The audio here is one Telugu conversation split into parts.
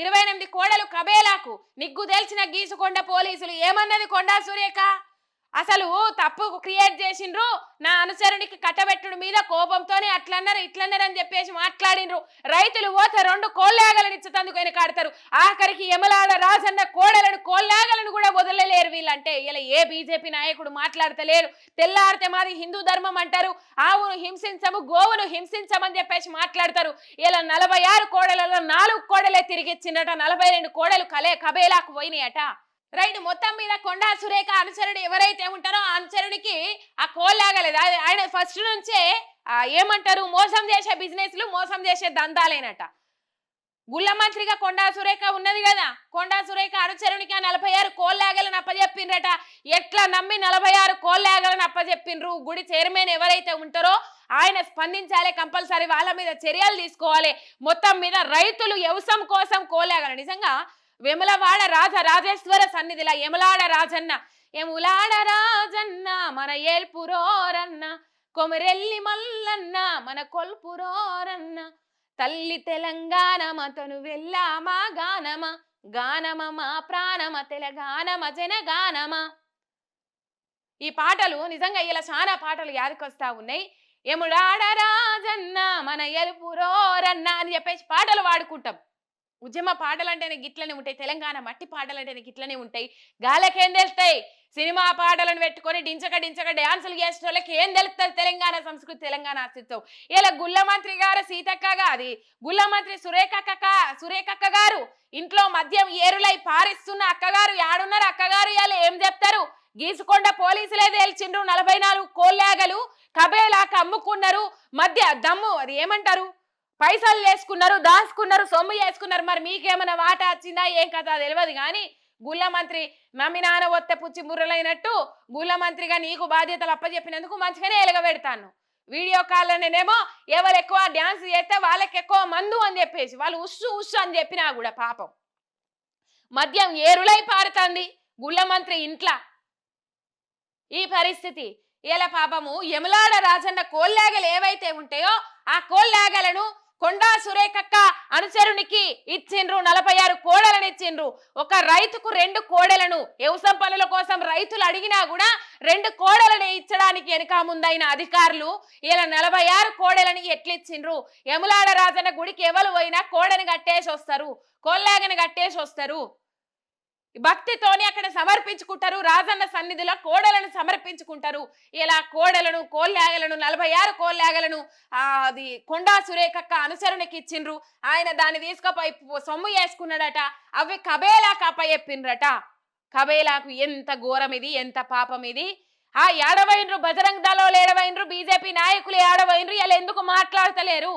ఇరవై ఎనిమిది కోడలు కబేలాకు నిగ్గు తెలిసిన గీసుకొండ పోలీసులు ఏమన్నది కొండా సురేఖ? అసలు తప్పు క్రియేట్ చేసిండ్రు నా అనుసరునికి కట్టబెట్టుడు మీద కోపంతోనే అట్లన్నారు ఇట్లన్నారు అని చెప్పేసి మాట్లాడిండ్రు. రైతులు పోతే రెండు కోళ్ళాగలను ఆయన కాడతారు. ఆఖరికి యమలాడ రాజన్న కోడలను కోళ్ళాగలను కూడా వదలలేరు వీళ్ళంటే. ఇలా ఏ బీజేపీ నాయకుడు మాట్లాడతలేరు. తెల్లారితే మాది హిందూ ధర్మం అంటారు. ఆవును హింసించము గోవును హింసించమని చెప్పేసి మాట్లాడతారు. ఇలా నలభై ఆరు కోడలలో నాలుగు కోడలే తిరిగిచ్చిండట నలభై రెండు కోడలు కలే కబేలాకు పోయినాయట. రైట్ మొత్తం మీద కొండా సురేఖ అనుచరుడు ఎవరైతే ఉంటారో ఆ అనుచరుడికి ఆ కోల్లాగలేదు. అది ఆయన ఫస్ట్ నుంచే ఏమంటారు మోసం చేసే బిజినెస్లు మోసం చేసే దందాలేనట. గుళ్ళ మంత్రిగా కొండా సురేఖ ఉన్నది కదా కొండా సురేఖ అనుచరునికి ఆ నలభై ఆరు కోల్లాగలను అప్పజెప్పిండ్రట. ఎట్లా నమ్మి నలభై ఆరు కోల్లాగలను అప్పజెప్పిండ్రు? గుడి చైర్మన్ ఎవరైతే ఉంటారో ఆయన స్పందించాలి కంపల్సరీ వాళ్ళ మీద చర్యలు తీసుకోవాలి. మొత్తం మీద రైతులు వ్యవసాయం కోసం కోలాగలు నిజంగా వెములవాడ రాజ రాజేశ్వర సన్నిధిలా ఎములాడ రాజన్న ఎములాడ రాజన్న మన ఏల్పురోరన్న కొమరెల్లి మల్లన్న మన కొల్పురోరన్న. తల్లి తెలంగాణమ తను వెళ్ళామా గానమ గానమ మా ప్రాణమ తెలంగాణమ జనగానమ. ఈ పాటలు నిజంగా ఇలా చాలా పాటలు యాదకొస్తా ఉన్నాయి. ఎముడాడ రాజన్న మన ఎలుపురోరన్న అని చెప్పేసి పాటలు పాడుకుంటాం ఉద్యమ పాటలు అంటేనే గిట్లనే ఉంటాయి. తెలంగాణ మట్టి పాటలు అంటేనే గిట్లనే ఉంటాయి. గాలకేం తెలుస్తాయి? సినిమా పాటలను పెట్టుకొని డించక డించక డ్యాన్సులు చేసిన వాళ్ళకి ఏం తెలుస్తుంది తెలంగాణ సంస్కృతి తెలంగాణ అస్తిత్వం? ఇలా గుల్లమంత్రి గారు సీతక్క అది గుల్లమంత్రి సురేఖక్క సురేఖక్క గారు ఇంట్లో మద్యం ఏరులై పారిస్తున్న అక్కగారు యాడున్నారు? అక్కగారు ఇవాళ ఏం చెప్తారు? గీసుకొండ పోలీసులే తేల్చిండ్రు. నలభై నాలుగు కోల్లాగలు కబేలాక అమ్ముకున్నారు. మధ్య దమ్ము అది ఏమంటారు? పైసలు వేసుకున్నారు దాచుకున్నారు సొమ్ము వేసుకున్నారు మరి మీకేమైనా వాట వచ్చిందా? ఏం కథ? తెలియదు కానీ గుళ్ళ మంత్రి నమ్మి నాన్న ఒత్త పుచ్చి ముర్రలైనట్టు గుళ్ళమంత్రిగా నీకు బాధ్యతలు అప్పచెప్పినందుకు మంచిగానే ఎలగబెడతాను. వీడియో కాల్లో ఎవరు ఎక్కువ డ్యాన్స్ చేస్తే వాళ్ళకి ఎక్కువ మందు అని చెప్పేసి వాళ్ళు ఉస్సు ఉస్సు అని చెప్పినా కూడా పాపం. మద్యం ఏరులై పారుతుంది గుళ్ళ మంత్రి ఇంట్లా. ఈ పరిస్థితి. ఇలా పాపము? యమలాడ రాజన్న కోల్లాగలు ఏవైతే ఉంటాయో ఆ కోల్లాగలను కొండా సురేఖక్క అనుచరునికి ఇచ్చిండ్రు నలభై ఆరు కోడలను ఇచ్చిండ్రు. ఒక రైతుకు రెండు కోడలను వ్యవసాయ పనుల కోసం రైతులు అడిగినా కూడా రెండు కోడలను ఇచ్చడానికి వెనుక ముందైన అధికారులు ఇలా నలభై ఆరు కోడలని ఎట్లిచ్చిండ్రు? యములాడ రాజన్న గుడికి ఎవరు పోయినా కోడని కట్టేసి వస్తారు కోల్లాగని కట్టేసి వస్తారు. భక్తితోని అక్కడ సమర్పించుకుంటారు. రాజన్న సన్నిధిలో కోడలను సమర్పించుకుంటారు. ఇలా కోడలను కోల్లాగలను నలభై ఆరు కోల్లాగలను అది కొండా సురేఖక్క అనుసరణకి ఇచ్చిండ్రు ఆయన దాన్ని తీసుకుపోయి సొమ్ము వేసుకున్నాడట అవి కబేలాకు అప్పచెప్పిండ్రట కబేలాకు ఎంత ఘోరం ఇది ఎంత పాపం ఇది. ఆ ఏడవైండ్రు బజరంగ్ దళాలు ఏడవైండ్రు బీజేపీ నాయకులు ఏడవైండ్రు ఇలా ఎందుకు మాట్లాడతలేరు?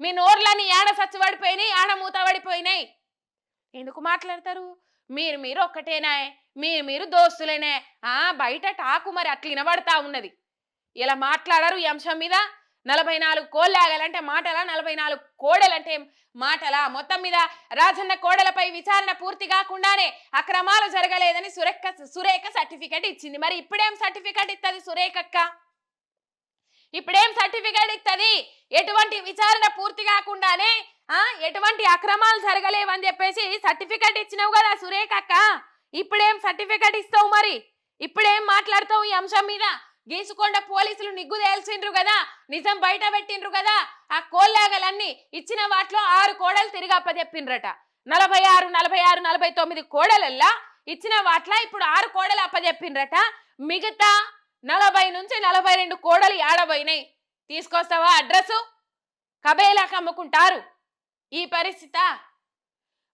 మీ నోర్లని ఏడ సచ్చిపడిపోయినాయి ఆడ మూతబడిపోయినాయి? ఎందుకు మాట్లాడతారు? మీరు మీరు ఒక్కటేనా మీరు మీరు దోస్తులేనే. ఆ బయట టాకు మరి అట్లా వినబడతా ఉన్నది. ఇలా మాట్లాడరు ఈ అంశం మీద. నలభై నాలుగు కోళ్ళాగాలంటే మాటలా నలభై నాలుగు కోడలంటే మాటలా. మొత్తం మీద రాజన్న కోడలపై విచారణ పూర్తి కాకుండానే అక్రమాలు జరగలేదని సురేఖ సురేఖ సర్టిఫికెట్ ఇచ్చింది. మరి ఇప్పుడేం సర్టిఫికెట్ ఇస్తుంది సురేఖక్క ఇప్పుడేం సర్టిఫికేట్ ఇస్తుంది ఎటువంటి విచారణ పూర్తి కాకుండానే ఎటువంటి అక్రమాలు జరగలేవని చెప్పేసి సర్టిఫికేట్ ఇచ్చినావు కదా సురేఖ అక్క. ఇప్పుడేం సర్టిఫికేట్ ఇస్తావు మరి? ఇప్పుడేం మాట్లాడతావు ఈ అంశం మీద? గీసుకొండ పోలీసులు నిగ్గు తేల్చిండ్రు కదా? నిజం బయట పెట్టిండ్రు కదా? ఆ కోల్లాగలన్నీ ఇచ్చిన వాటిలో ఆరు కోడలు తిరిగి అప్పచెప్పిండ్రట నలభై ఆరు నలభై ఆరు నలభై తొమ్మిది కోడలల్లా ఇచ్చిన వాట్ల ఇప్పుడు ఆరు కోడలు అప్పచెప్పిండ్రట మిగతా నలభై నుంచి నలభై రెండు కోడలు ఆడబోయినాయి తీసుకొస్తావా అడ్రస్సు? కబేలాకి అమ్ముకుంటారు. ఈ పరిస్థితి.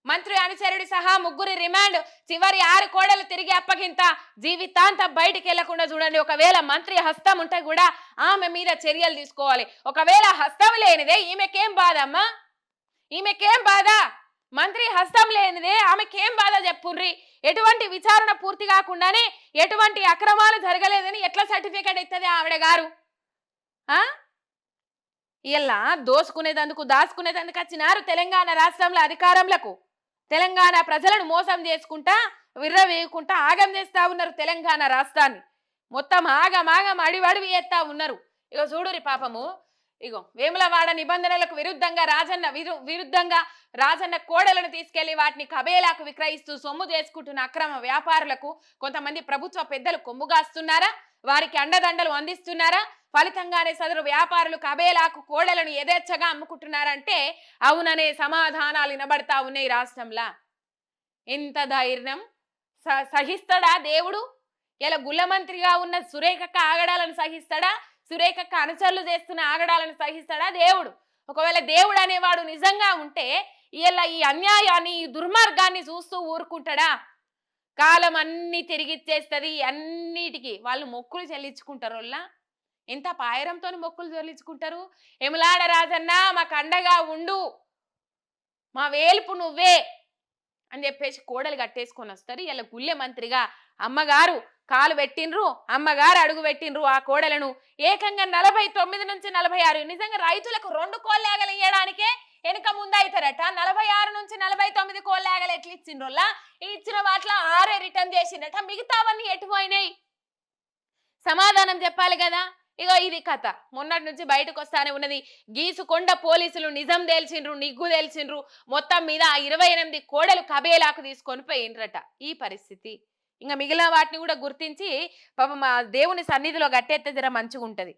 మంత్రి అనుచరుడి సహా ముగ్గురి రిమాండ్ చివరి ఆరు కోడలు తిరిగి అప్పగింత. జీవితాంతం బయటికి వెళ్ళకుండా చూడండి. ఒకవేళ మంత్రి హస్తం ఉంటే కూడా ఆమె మీద చర్యలు తీసుకోవాలి. ఒకవేళ హస్తం లేనిదే ఈమెకేం బాధ అమ్మా? ఈమెకేం బాధ? మంత్రి హస్తం లేనిదే ఆమెకేం బాధ చెప్పుర్రి? ఎటువంటి విచారణ పూర్తి కాకుండానే ఎటువంటి అక్రమాలు జరగలేదని ఎట్లా సర్టిఫికేట్ ఇస్తుంది ఆవిడ గారు? ఇలా దోసుకునేదందుకు దాచుకునేదందుకు వచ్చినారు తెలంగాణ రాష్ట్రంలో అధికారంలకు. తెలంగాణ ప్రజలను మోసం చేసుకుంటా విర్రవేయకుంటా ఆగం చేస్తా ఉన్నారు తెలంగాణ రాష్ట్రాన్ని. మొత్తం ఆగం ఆగం అడివడివి వేస్తా ఉన్నారు. ఇక చూడురి పాపము ఇగో వేములవాడ నిబంధనలకు విరుద్ధంగా రాజన్న విరు- విరుద్ధంగా రాజన్న కోడలను తీసుకెళ్ళి వాటిని కబేలాకు విక్రయిస్తూ సొమ్ము చేసుకుంటున్న అక్రమ వ్యాపారులకు కొంతమంది ప్రభుత్వ పెద్దలు కొమ్ముగాస్తున్నారా వారికి అండదండలు అందిస్తున్నారా? ఫలితంగానే సదరు వ్యాపారులు కబేలాకు కోడలను యథేచ్ఛగా అమ్ముకుంటున్నారంటే అవుననే సమాధానాలు వినబడతా ఉన్నాయి రాష్ట్రంలా. ఎంత ధైర్యం? స- సహిస్తాడా దేవుడు? ఇలా గుల్లమంత్రిగా ఉన్న సురేఖక్క ఆగడాలను సహిస్తాడా? సురేఖ అనుచరులు చేస్తున్న ఆగడాలను సహిస్తాడా దేవుడు? ఒకవేళ దేవుడు అనేవాడు నిజంగా ఉంటే ఇలా ఈ అన్యాయాన్ని ఈ దుర్మార్గాన్ని చూస్తూ ఊరుకుంటాడా? కాలం అన్ని తిరిగిచ్చేస్తుంది అన్నిటికీ. వాళ్ళు మొక్కులు చెల్లించుకుంటారు ఎంత పాయరంతో మొక్కులు చెల్లించుకుంటారు? ఎములాడ రాజన్న మాకు అండగా ఉండు. మా వేలుపు నువ్వే. అని చెప్పేసి కోడలు కట్టేసుకొని వస్తారు. ఇలా గుళ్ళె మంత్రిగా అమ్మగారు కాలు పెట్టిండ్రు. అమ్మగారు అడుగు పెట్టిండ్రు ఆ కోడలను. ఏకంగా నలభై తొమ్మిది నుంచి నలభై ఆరు. నిజంగా రైతులకు రెండు కోళ్ళేగలు ఇయ్యడానికే వెనుక ముందైతారట. నలభై ఆరు నుంచి నలభై తొమ్మిది కోళ్ళేగలు ఎట్లా ఇచ్చిండ్రోలా? ఇచ్చిన వాటిలో ఆరే రిటర్న్ చేసిండట మిగతావన్నీ ఎటు పోయినాయి? సమాధానం చెప్పాలి కదా? ఇగో ఇది కథ. మొన్నటి నుంచి బయటకు వస్తానే ఉన్నది గీసుకొండ పోలీసులు నిజం తేల్చిండ్రు నిగ్గు తేల్చిండ్రు మొత్తం మీద ఇరవై ఎనిమిది కోడలు కబేలాకు తీసుకొని పోయిండ్రట. ఈ పరిస్థితి. ఇంకా మిగిలిన వాటిని కూడా గుర్తించి పాప మా దేవుని సన్నిధిలో గట్టెత్తే జర మంచిగా ఉంటుంది